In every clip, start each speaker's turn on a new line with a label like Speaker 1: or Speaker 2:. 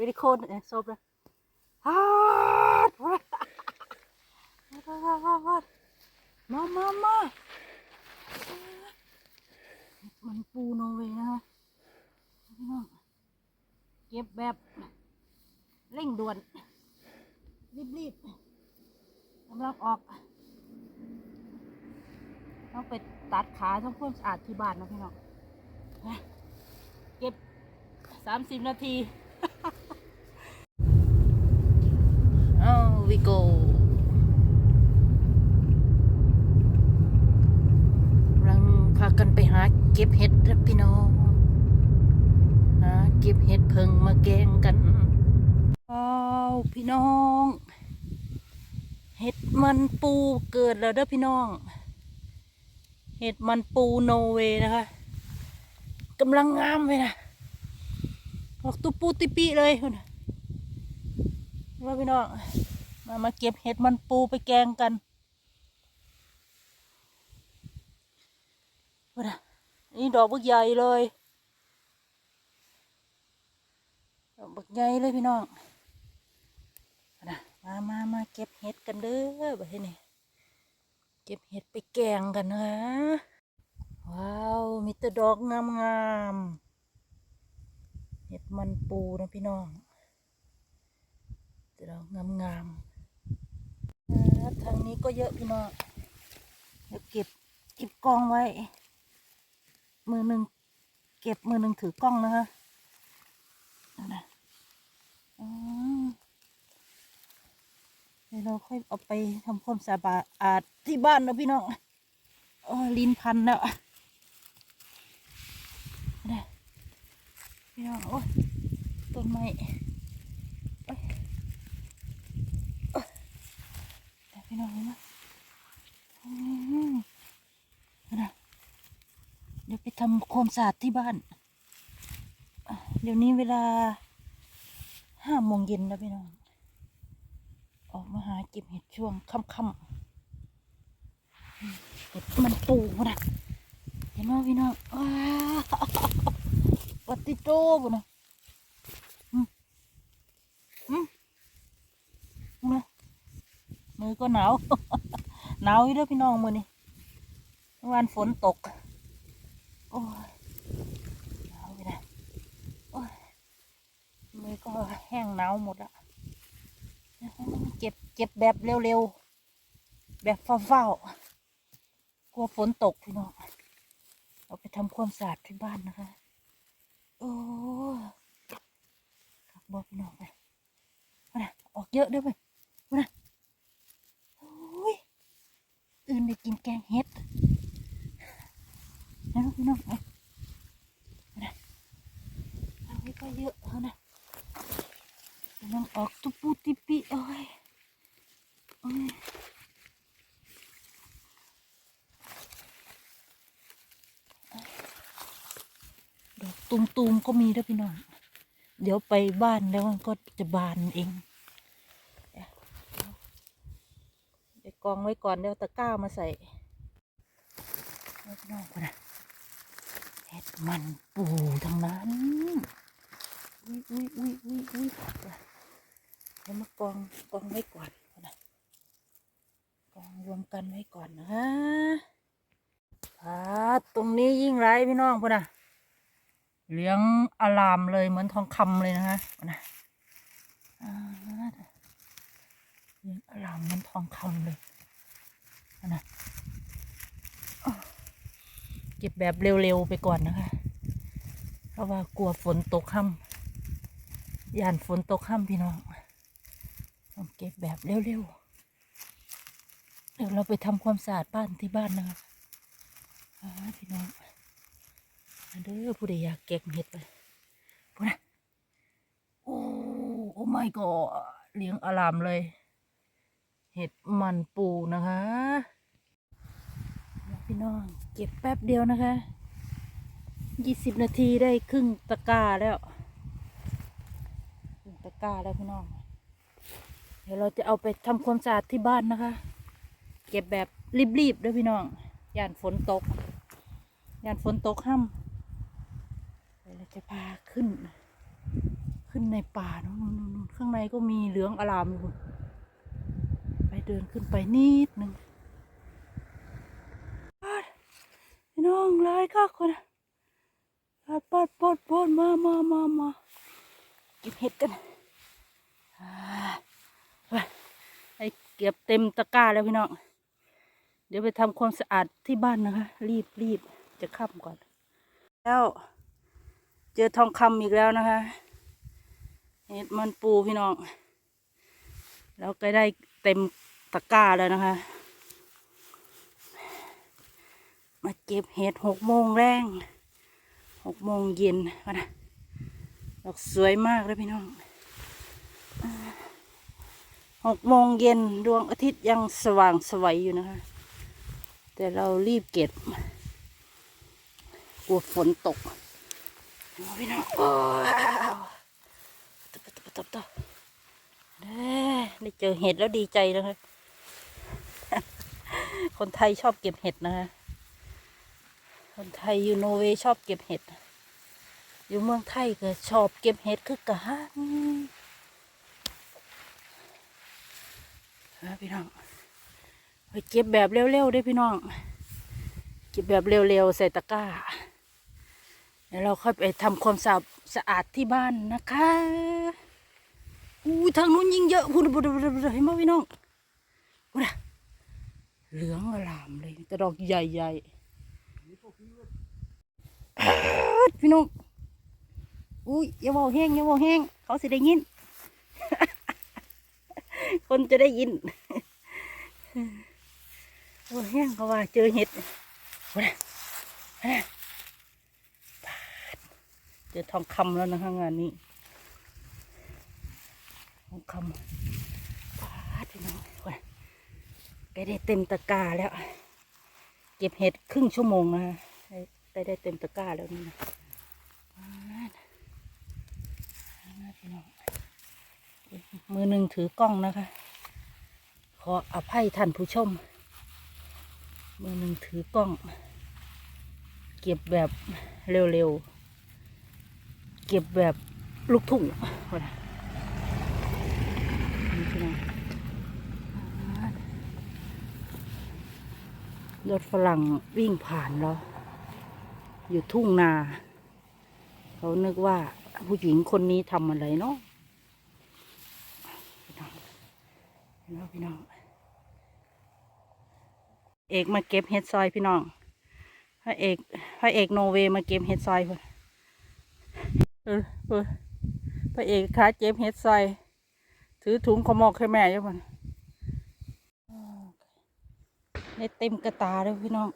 Speaker 1: very cold เนี่ยซบเลย hot มามามามันปูโนเวนะคะเก็บแบบ เร่งด่วน รีบๆกำลังออก ต้องไปตัดขาทำความสะอาดที่บ้านนะพี่น้องเก็บสามสิบนาที เอาวิโกรังพากันไปหาเก็บเห็ดนะพี่น้องหาเก็บเห็ดเพิงมาแกงกันว้าวพี่น้อง เห็ดมันปูเกิดแล้วเด้อพี่น้อง เห็ดมันปูโนเวนะคะกำลังงามเลยนะออกตุปูติปีเลยคุณว่าพี่น้อง มามาเก็บเห็ดมันปูไปแกงกันนะนี่ดอกบักใหญ่เลย ดอกบักใหญ่เลยพี่น้องนะมามามาเก็บเห็ดกันเด้อแบบนี้เก็บเห็ดไปแกงกันนะ ว้าว มีแต่ดอกงามๆ เห็ดมันปูนะพี่น้องแต่ดอกงามๆ ทางนี้ก็เยอะพี่น้องเดี๋ยวเก็บเก็บกล้องไว้ มือหนึ่งเก็บมือหนึ่งถือกล้องนะคะนั่นนะเดี๋ยวเราค่อยเอาไปทำความสะอาดที่บ้านนะพี่น้องโอ้ยลิ้นพันแล้วนะพี่น้องโอ้ยต้นไม้โอ้ยโอ้ยเดี๋ยวพี่น้องเห็นไหมอืมนะเดี๋ยวไปทำ ความสะอาดที่บ้าน เดี๋ยวนี้เวลาห้าโมงเย็นแล้วพี่น้อง ออกมาหาเก็บเห็ดช่วงค่ำๆเห็ดมันปูนะเห็นไหมพี่น้องว้าวปฏิโตบุนะอืมอืมนะมือก็หนาว หนาวอยู่เด้วยพี่น้องมือนี่วานฝนตก โอ้ยหนาวไปนะโอ้ยมือ ก็แห้งหนาวหมดละเก็บเก็บแบบเร็วๆ แบบเฝ้าๆ กลัวฝนตกพี่น้อง เอาไปทำความสะอาดที่บ้านนะคะ โอ้ครับบอกพี่น้องไปนะออกเยอะด้วยไปนะโอ้ยตื่นได้กินแกงเห็ดนะพี่น้องไปนะเอาไว้ก็เยอะเอานะ กำลังออกตุปูติปิโอ้ยโอ้ยดอกตุมตูมๆก็มีด้วพี่น้อง เดี๋ยวไปบ้านแล้วมันก็จะบานเอง เดี๋ยวกองไว้ก่อนเดี๋ยวตะกร้ามาใส่พี่น้องก่อนนะเห็ดมันปูทั้งนั้น อุ้ยอุ้ยอุ้ยอุ้ยอุ้ย เดี๋ยวมากองกองไว้ก่อนนะกองรวมกันไว้ก่อนนะฮะอ่าตรงนี้ยิ่งไรพี่น้องพุ่นนะเลี้ยงอลามเลยเหมือนทองคำเลยนะฮะพุ่นนะเลี้ยงอลามเหมือนทองคำเลยพุ่นนะอ้าวเก็บแบบเร็วๆไปก่อนนะคะ เพราะว่ากลัวฝนตกค่ำยานฝนตกค่ำพี่น้อง ต้องเก็บแบบเร็วๆ เดี๋ยวเราไปทำความสะอาดบ้านที่บ้านนะครับพี่น้องเด้อผู้ใดอยากเก็บเห็ดไปพูนะโอ้โอ้ไม่ก็เลี้ยงอารามเลย เห็ดมันปูนะคะพี่น้องเก็บแป๊บเดียวนะคะยี่สิบนาทีได้ครึ่งตะกร้าแล้ว ครึ่งตะกร้าแล้วพี่น้อง ดี๋ยวเราจะเอาไปทำความสะอาดที่บ้านนะคะ เก็บแบบรีบๆด้วยพี่น้องย่านฝนตกย่านฝนตกห้ำเดี๋ยวเราจะพาขึ้น ขึ้นในป่านู่นนู่นนู่นข้างในก็มีเหลืองอลามอยู่ไปเดินขึ้นไปนิดนึงพี่น้องร้ายค่ะคนปาดปาดปาดปาดมามามามาเก็บเห็ดกันอ่า เก็บเต็มตะกร้าแล้วพี่น้อง เดี๋ยวไปทำความสะอาดที่บ้านนะคะ รีบรีบจะค่ำก่อน แล้วเจอทองคำอีกแล้วนะคะเห็ดมันปูพี่น้อง แล้วก็ได้เต็มตะกร้าแล้วนะคะ มาเก็บเห็ดหกโมงแรงหกโมงเย็นนะดอกสวยมากเลยพี่น้อง หกโมงเย็นดวงอาทิตย์ยังสว่างสวัยอยู่นะคะ แต่เรารีบเก็บกลัวฝนตกเอาพี่น้องว้ตบตบตบตบเด้ได้เจอเห็ดแล้วดีใจนะคะคนไทยชอบเก็บเห็ดนะคะคนไทยอยู่โนเวย์ชอบเก็บเห็ด อยู่เมืองไทยก็ชอบเก็บเห็ดคือกันะ พี่น้องไปเก็บแบบเร็วๆด้วยพี่น้อง เก็บแบบเร็วๆใส่ตะกร้าเดี๋ยวเราค่อยไปทำความสะอาดสะอาดที่บ้านนะคะอู้ทางนู้นยิ่งเยอะพูดพูดพูดพูดเห็นไหมพี่น้องพูดอะเหลืองอลามเลยแต่ดอกใหญ่ๆพี่น้องอุ้ยอย่าบอกแห้งอย่าบอกแห้งเขาสิได้ยิน คนจะได้ยินโอ้แห้งเขาว่าเจอเห็ดเจอทองคำแล้วนะคะงานนี้ ทองคำปาดพี่น้องว้ไปได้เต็มตะกร้าแล้ว เก็บเห็ดครึ่งชั่วโมงนะได้ได้ได้เต็มตะกร้าแล้วนี่นะปาดปาดพี่น้อง มือหนึ่งถือกล้องนะคะ ขออภัยท่านผู้ชม มือหนึ่งถือกล้อง เก็บแบบเร็วๆ เก็บแบบลูกทุ่งรถฝรั่งวิ่งผ่านเราอยู่ทุ่งนา เขานึกว่าผู้หญิงคนนี้ทำอะไรเนาะพี่น้องพี่ น้องพี่น้อง เอกมาเก็บเห็ดซอยพี่น้องพระเอกพระเอกโนเวมาเก็บเห็ดซอยพุ่นเออเออพระเอกขาเจ็บเฮ็ดใส่ถือถุงขมอกให้แม่อยู่มันได้เต็มกระตาเลยพี่น้อง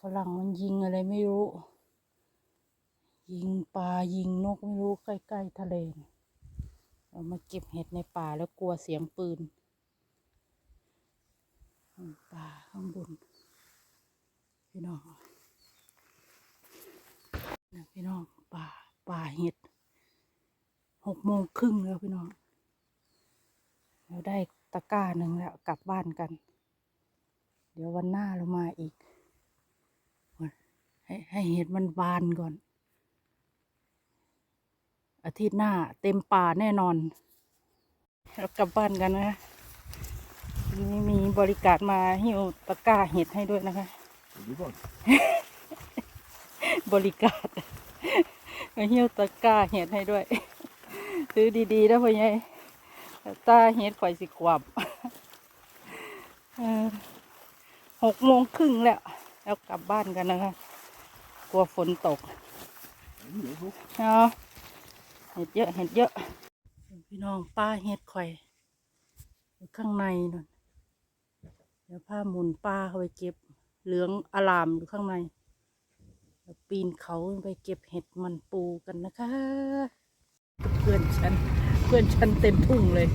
Speaker 1: ฝรั่งมันยิงอะไรไม่รู้ ยิงปลายิงนกไม่รู้ใกล้ๆทะเลนะ เรามาเก็บเห็ดในป่าแล้วกลัวเสียงปืนป่าข้างบนพี่น้องพี่น้องป่าป่าเห็ดหกโมงครึ่งแล้วพี่น้องเราได้ตะกร้าหนึ่งแล้วกลับบ้านกัน เดี๋ยววันหน้าเรามาอีก ให้ให้เห็ดมันบานก่อน อาทิตย์หน้าเต็มป่าแน่นอน เรากลับบ้านกันนะคะนี่มีบริการมาหิ้วตะกร้าเห็ดให้ด้วยนะคะ บริการมาหิ้วตะกร้าเห็ดให้ด้วย ซื้อดีๆนะพ่อใหญ่ตาเห็ดข่อยสิกวับเออหกโมงครึ่งแล้ว แล้วกลับบ้านกันนะคะ กลัวฝนตกเอา เห็ดเยอะเห็ดเยอะ พี่น้องป้าเห็ดข่อยอยู่ข้างในนั่นเดี๋ยวผ้าหมุนป้าเข้าไปเก็บเหลืองอลามอยู่ข้างในปีนเขาไปเก็บเห็ดมันปูกันนะคะ เพื่อนฉัน เพื่อนฉันเต็มทุ่งเลย